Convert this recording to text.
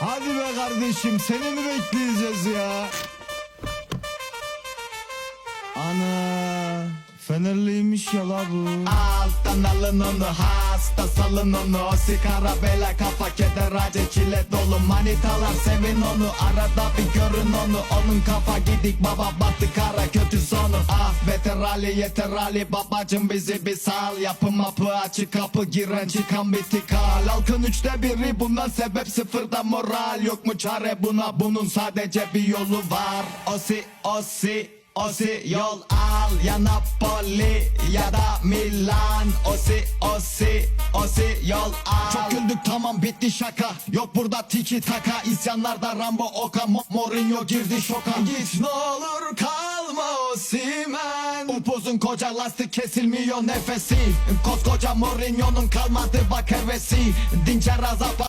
Hadi be kardeşim seni mi bekleyeceğiz ya? Ana Fenerliymiş ya la bu. Alttan alın onu hasta salın onu O sigara bela kafa keder acı çile dolu Manitalar sevin onu arada bir görün onu Onun kafa gidik baba battı kara Ali yeter Ali babacım bizi bir sal. Yapı mapı açık kapı giren çıkan bitik hal Halkın üçte biri bundan sebep sıfırda moral. Yok mu çare buna? Bunun sadece bir yolu var. Osi osi Osi yol al. Ya Napoli ya da Milan. Osi osi osi yol al. Çok güldük tamam bitti şaka. Yok burada tiki taka isyanlarda Rambo Oka Mo- Mourinho girdi şoka. Git ne olur Osimen Upuzun koca lastik kesilmiyor nefesi. Koskoca Mourinho'nun kalmadı bak hevesi. Dincer azap